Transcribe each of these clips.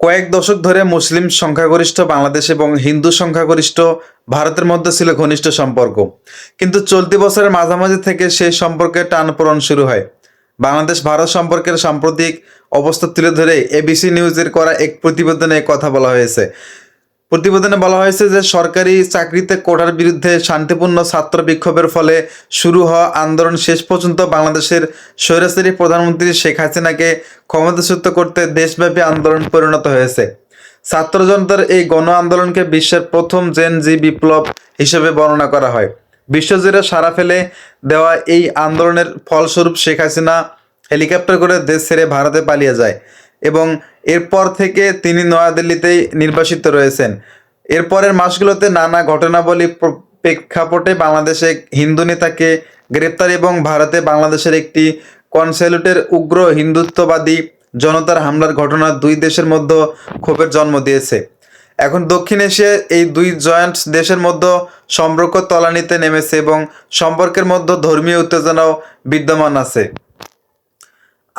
কয়েক দশক ধরে মুসলিম সংখ্যাগরিষ্ঠ বাংলাদেশ এবং হিন্দু সংখ্যাগরিষ্ঠ ভারতের মধ্যে ছিল ঘনিষ্ঠ সম্পর্ক। কিন্তু চলতি বছরের মাঝামাঝি থেকে সেই সম্পর্কে টানপোড়ন শুরু হয়। বাংলাদেশ ভারত সম্পর্কের সাম্প্রতিক অবস্থা তুলে ধরে এবিসি নিউজের করা এক প্রতিবেদনে কথা বলা হয়েছে। প্রতিবেদনে বলা হয়েছে যে সরকারি চাকরিতে কোটার বিরুদ্ধে শান্তিপূর্ণ ছাত্র বিক্ষোভের ফলে শুরু হওয়া আন্দোলন শেষ পর্যন্ত বাংলাদেশের স্বৈরাচারী প্রধানমন্ত্রী শেখ হাসিনাকে ক্ষমতাচ্যুত করতে দেশব্যাপী আন্দোলন পরিণত হয়েছে। ছাত্র জনতার এই গণ আন্দোলনকে বিশ্বের প্রথম জেন জি বিপ্লব হিসেবে বর্ণনা করা হয়। বিশ্বজুড়ে সারা ফেলে দেওয়া এই আন্দোলনের ফলস্বরূপ শেখ হাসিনা হেলিকপ্টার করে দেশ ছেড়ে ভারতে পালিয়ে যায়। এবং এরপর থেকে তিনি নয়াদিল্লিতেই নির্বাসিত রয়েছেন। এরপরের মাসগুলোতে নানা ঘটনাবলী প্রেক্ষাপটে বাংলাদেশে হিন্দু নেতাকে গ্রেপ্তার এবং ভারতে বাংলাদেশের একটি কনসেলুটের উগ্র হিন্দুত্ববাদী জনতার হামলার ঘটনা দুই দেশের মধ্যে ক্ষোভের জন্ম দিয়েছে। এখন দক্ষিণ এশিয়ায় এই দুই জয়েন্ট দেশের মধ্যে সম্পর্ক তলানিতে নেমেছে এবং সম্পর্কের মধ্যে ধর্মীয় উত্তেজনাও বিদ্যমান আছে।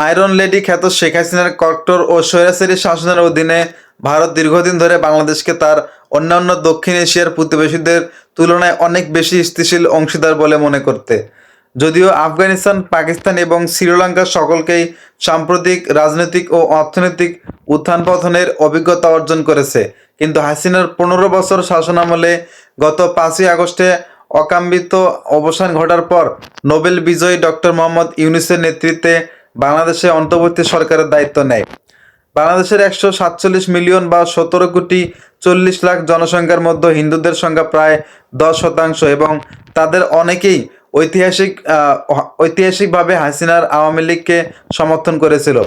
আয়রন লেডি খ্যাত শেখ হাসিনার কট্টর ও স্বৈরাচারী শাসনের অধীনে ভারত দীর্ঘদিন ধরে বাংলাদেশকে তার অন্যান্য দক্ষিণ এশিয়ার প্রতিবেশীদের তুলনায় অনেক বেশি স্থিতিশীল অংশীদার বলে মনে করতে। যদিও আফগানিস্তান, পাকিস্তান এবং শ্রীলঙ্কার সকলকেই সাম্প্রতিক রাজনৈতিক ও অর্থনৈতিক উত্থান পতনের অভিজ্ঞতা অর্জন করেছে। কিন্তু হাসিনার পনেরো বছর শাসনামলে গত পাঁচই আগস্টে অকাম্বিত অবসান ঘটার পর নোবেল বিজয়ী ডক্টর মোহাম্মদ ইউনুসের নেতৃত্বে বাংলাদেশে অন্তর্বর্তী সরকারের দায়িত্ব নেয়। বাংলাদেশের একশো সাতচল্লিশ মিলিয়ন বা সতেরো কোটি চল্লিশ লাখ জনসংখ্যার মধ্যে হিন্দুদের সংখ্যা প্রায় দশ শতাংশ এবং তাদের অনেকেই ঐতিহাসিক ঐতিহাসিকভাবে হাসিনার আওয়ামী লীগকে সমর্থন করেছিল।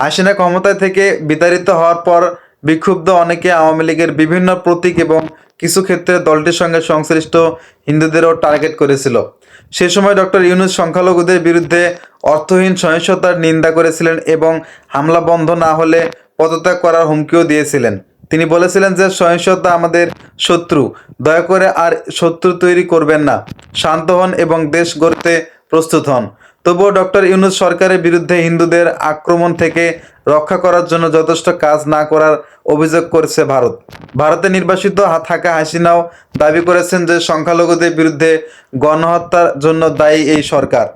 হাসিনা ক্ষমতায় থেকে বিতাড়িত হওয়ার পর বিক্ষুব্ধ অনেকে আওয়ামী লীগের বিভিন্ন প্রতীক এবং কিছু ক্ষেত্রে দলটির সঙ্গে সংশ্লিষ্ট হিন্দুদেরও টার্গেট করেছিল। সে সময় ডক্টর ইউনুস সংখ্যালঘুদের বিরুদ্ধে অর্থহীন সহিংসতার নিন্দা করেছিলেন এবং হামলা বন্ধ না হলে পদত্যাগ করার হুমকিও দিয়েছিলেন। তিনি বলেছিলেন যে, সহিংসতা আমাদের শত্রু। দয়া করে আর শত্রু তৈরি করবেন না। শান্ত হন এবং দেশ গড়তে প্রস্তুত হন। তবুও ডক্টর ইউনুস সরকারের বিরুদ্ধে হিন্দুদের আক্রমণ থেকে রক্ষা করার জন্য যথেষ্ট কাজ না করার অভিযোগ করেছে ভারত। ভারতে নির্বাসিত থাকা হাসিনাও দাবি করেছেন যে সংখ্যালঘুদের বিরুদ্ধে গণহত্যার জন্য দায়ী এই সরকার।